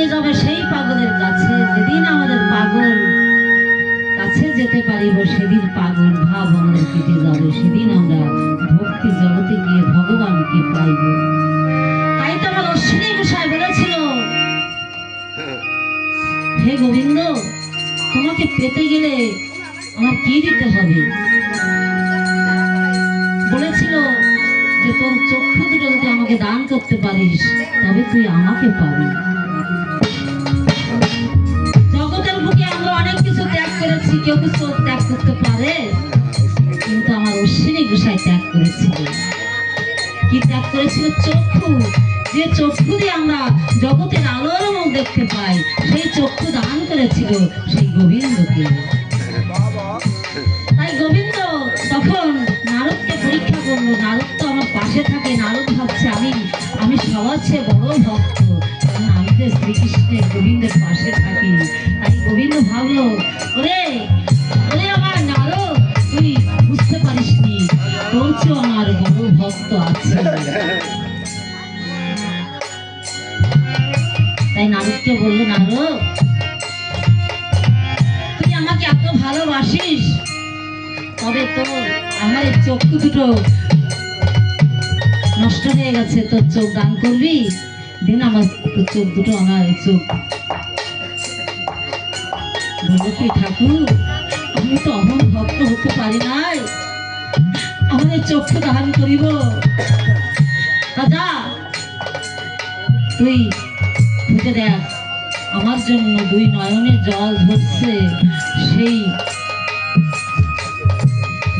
নিয়ে যাবে সেই পাগলের কাছে, যেদিন আমাদের পাগল কাছে যেতে পারিব, সেদিন পাগল ভাব আমাদের কেটে যাবে, সেদিন আমরা ভক্তি জগতে গিয়ে ভগবানকে পাইব। তাই তো আমার অশ্বিনী গোসাই বলেছিল, হে গোবিন্দ, তোমাকে পেতে গেলে আমার কি দিতে হবে? বলেছিল যে, তোর চক্ষু দুটো যদি আমাকে দান করতে পারিস, তবে তুই আমাকে পাবি। করেছি, কেউ কিছু ত্যাগ করতে পারে। কিন্তু আমার অশ্বিনী গোসাই ত্যাগ করেছিল। কি ত্যাগ করেছিল? চক্ষু। যে চক্ষু দিয়ে আমরা জগতের আলোর মুখ দেখতে পাই, সেই চক্ষু দান করেছিল সেই গোবিন্দকে। তাই গোবিন্দ তখন নারদকে পরীক্ষা করল, নারদ তো আমার পাশে থাকে, নারদ ভাবছে আমি আমি সবার চেয়ে বড় তো গোবিন্দ ভাবলো, ওরে ওরে আমার নারদ, তুই বুঝতে পারিসনি তোর চেয়েও আমার বড় ভক্ত আছে। তাই নারদকে বলল, নারদ, তুই আমাকে এত ভালোবাসিস, তবে তো আমার চক্ষু দুটো নষ্ট হয়ে গেছে, তোর চোখ দান করবি? দিন আমার তোর চোখ দুটো, আমার চোখ। কি ঠাকুর, আমি তো অমন ভক্ত হতে পারি নাই। আমাদের চক্ষু দান করিব। দাদা তুই খুঁজে দেখ, আমার জন্য দুই নয়নের জল ঝরছে সেই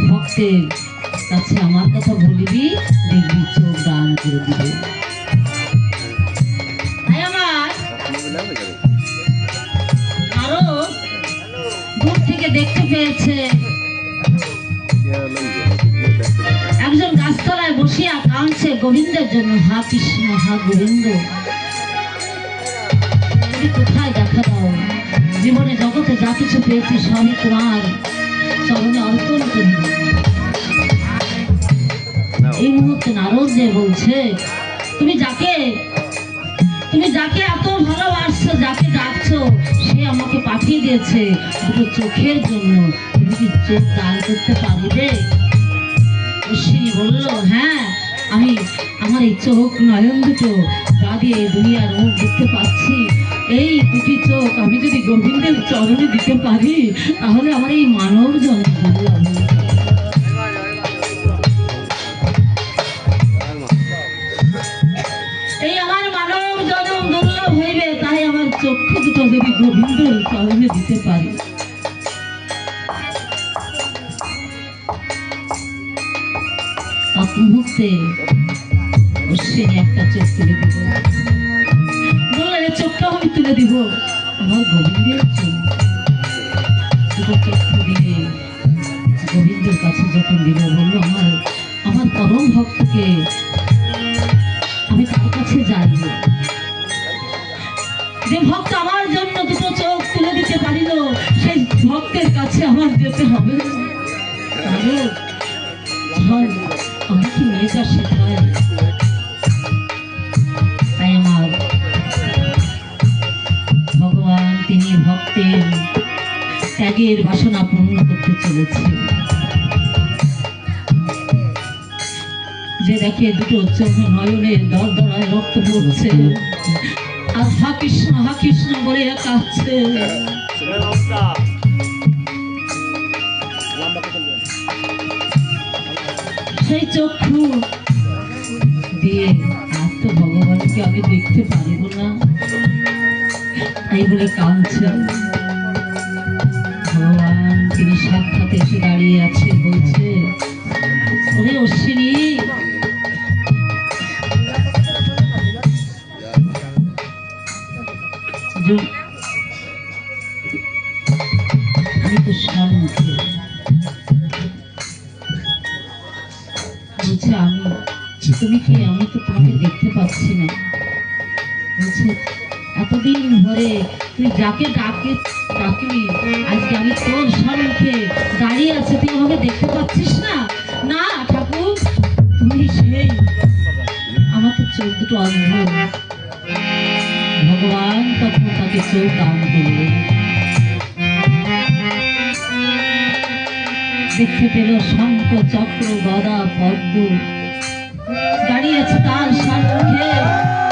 ভক্তের কাছে আমার কথা বলিবি, দেখবি চোখ দান করে দিবে। দূর দেখতে পেয়েছে। একজন গাছতলায় বসিয়া কাঁদছে, গোবিন্দের জন্য, হা কৃষ্ণ, হা গোবিন্দ। কোথায় দেখা দাও? জীবনে জগতে যা কিছু পেয়েছি সবই তোমার। চরণে অর্পণ করি। এই মুহূর্তে নারদ যে বলছে, তুমি যাকে তুমি যাকে এত ভালোবাসছো, যাকে ডাকছো সে আমাকে পাঠিয়ে দিয়েছে। দুটো চোখের জন্য। তুমি কি চোখ দান করতে পারবে? অশ্বিনী বলল হ্যাঁ আমি আমার এই চোখ নয়ন দুটো যা দিয়ে দুনিয়ার মুখ দেখতে পাচ্ছি। এই দুটি চোখ আমি যদি গোবিন্দের চরণে দিতে পারি, তাহলে আমার এই মানব জন্ম যদি গোবিন্দের চরণে দিতে পারি। মুহূর্তে অশ্বিনী তুলে দিব। বললেন, এই চোখটা আমি তুলে দিব। আমার গোবিন্দের চোখ। কাছে যখন দিল বলল, আমার আমার পরম ভক্তকে আমি তার কাছে যাইব যে ভক্ত আমার জন্য দুটো চোখ তুলে দিতে পারিল, সেই ভক্তের কাছে আমার যেতে হবে। ভগবান তিনি ভক্তের ত্যাগের বাসনা পূর্ণ করতে চলেছে। যে দেখে দুটো চোখ নয়নের দর দরায় রক্ত পড়ছে। কৃষ্ণ, হা কৃষ্ণ বলে সেই চক্ষু, দিয়ে আর তো ভগবানকে আমি দেখতে পারিব না। তাই বলে কাঁদছে। ভগবান, তিনি সাক্ষাৎ এসে দাঁড়িয়ে আছে বলছে অশ্বিনী বলছে আমি, তুমি কি আমি তো তোমাকে দেখতে পাচ্ছি না? বলছে, এতদিন ধরে তুই যাকে ডাকে ডাকলি আজকে আমি তোর সম্মুখে দাঁড়িয়ে আছে, তুই আমাকে দেখতে পাচ্ছিস না? না, ঠাকুর, তুমি সেই আমার তো চোখ দুটো অন্ধ। ভগবান তখন তাকে চোখ দান করলেন। দেখতে পেল শঙ্খ চক্র গদা পদ্ম। দাঁড়িয়েছে তার সামনে।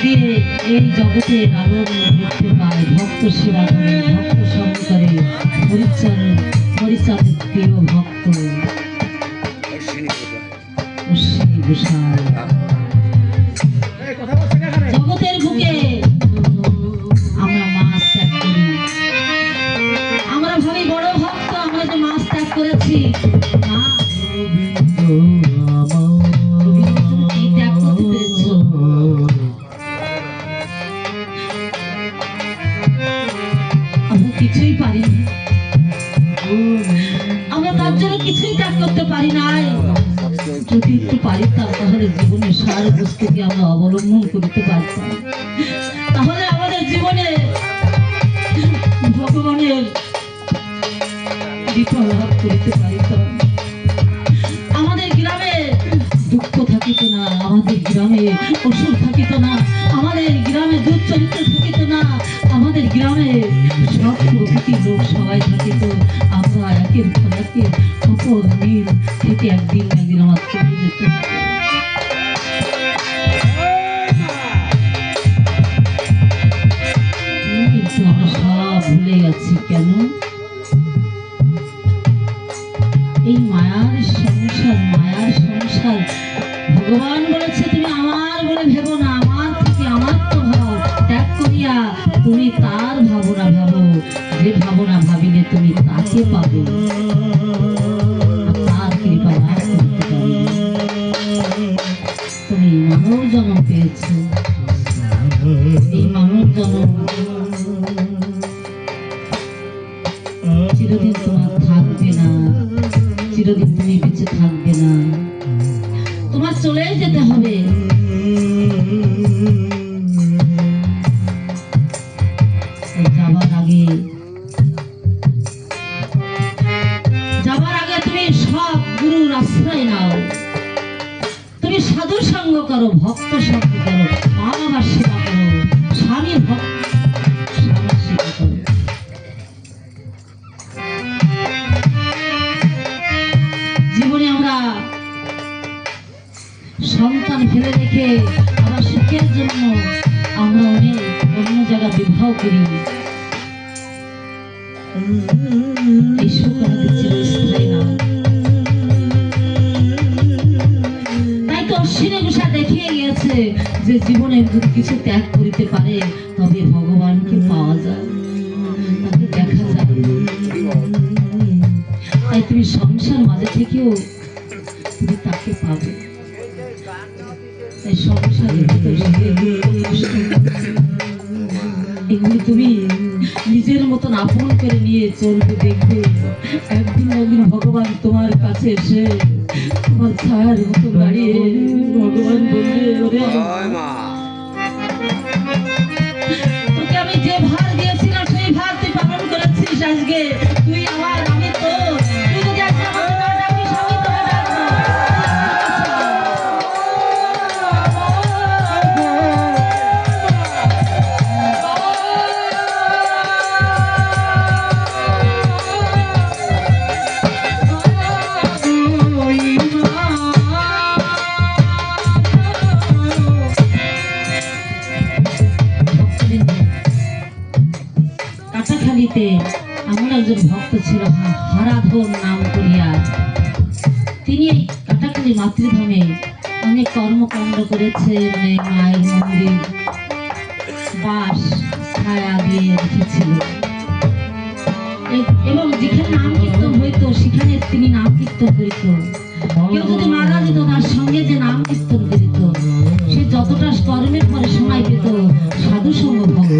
দিয়ে এই জগতে আলোর দেখতে পায় ভক্ত সেবা করে ভক্ত সঙ্গ করে পরিচয় পরিচয়ের প্রিয় ভক্ত। অশ্বিনী গোসাই আমরা তার জন্য কিছুই ত্যাগ করতে পারি নাই। যদি একটু পারিতাম, তাহলে জীবনের সার বস্তুকে আমরা অবলম্বন করতে পারতাম। তাহলে আমাদের জীবনে ভগবানের কৃপা লাভ পারিতাম। আমাদের গ্রামে দুঃখ থাকিত না, আমাদের গ্রামে অসুখ থাকিত না, আমাদের গ্রামে দুর্চরিত্র থাকিত না, আমাদের গ্রামে সব প্রকৃতির লোক সবাই থাকিত। পর একের অপর মিল থেকে একদিন একদিন আমার চলে যেত চিরদিন তোমার থাকবে না। চিরদিন তুমি বেঁচে থাকবে না। তোমার চলেই যেতে হবে। যাবার আগে তুমি সব নাও। তুমি সাধু সঙ্গ করো, ভক্ত সঙ্গ সন্তান ফেলে রেখে আবার সুখের জন্য আমরা অনেক অন্য জায়গায় বিবাহ করি। তাই তো অশ্বিনী দেখিয়ে গিয়েছে যে জীবনে যদি কিছু ত্যাগ করিতে পারে, তবে ভগবানকে পাওয়া যায়। তাকে দেখা যায়। তাই তুমি সংসার মাঝে থেকেও তুমি তাকে পাবে। তাই তুমি নিজের মতন আপন করে নিয়ে চলবে, দেখবে। একদিন একদিন ভগবান তোমার কাছে এসে তোমার ছায়ার মতো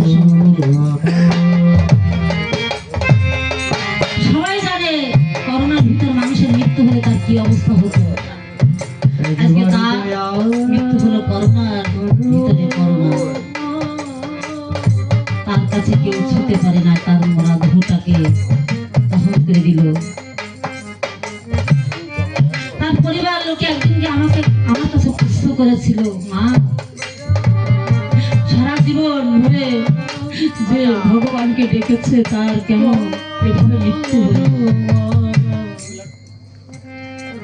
嗯 Yeah.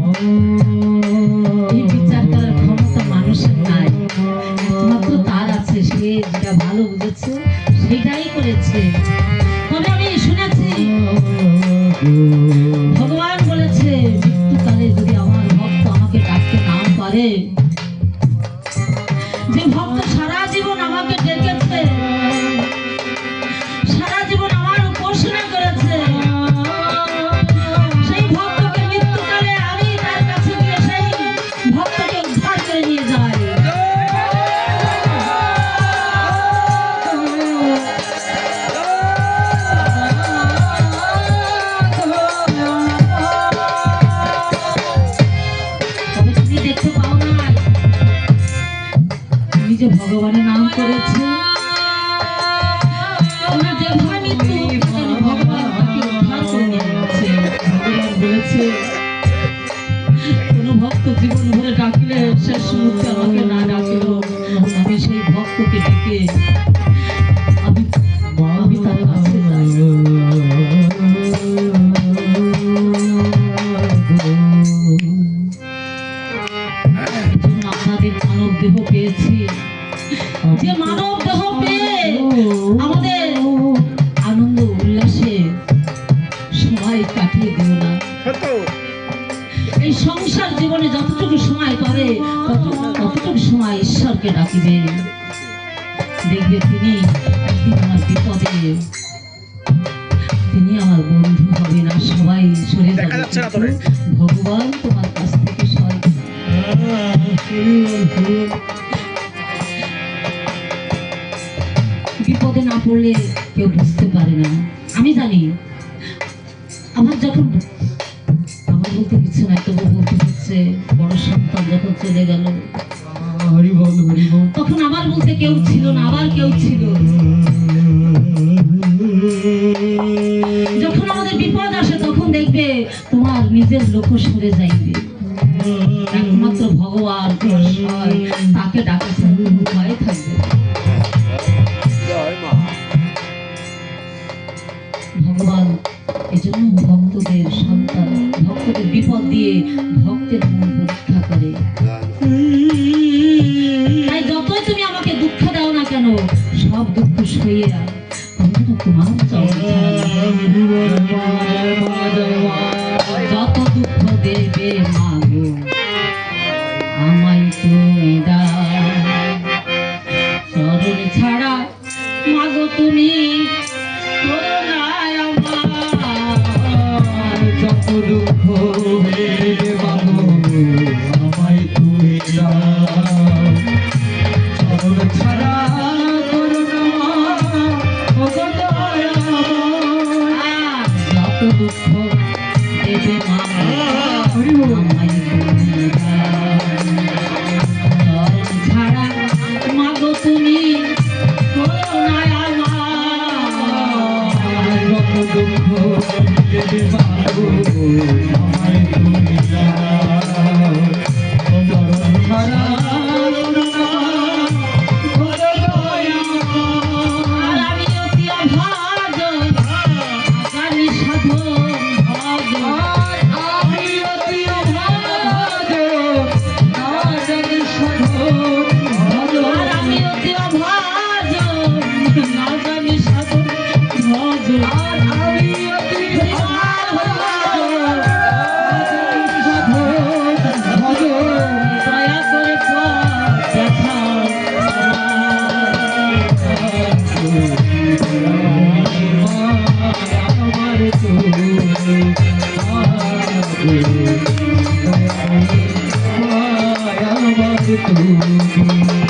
oh. বিপদে না পড়লে কেউ বুঝতে পারে না। আমি জানি আমার যখন আমার বলতে কিছু নাই তবু বলতে হচ্ছে বড় সন্তান যখন চলে গেল তখন আমার বলতে কেউ ছিল না আবার কেউ ছিল। যখন আমাদের বিপদ আসে তখন দেখবে তোমার নিজের লোক সরে যাইবে হয় দিয়ে ভক্তের করে। তাই যতই তুমি আমাকে দুঃখ দাও না কেন সব দুঃখ সইয়ে কখনো তোমার চলে তুমি।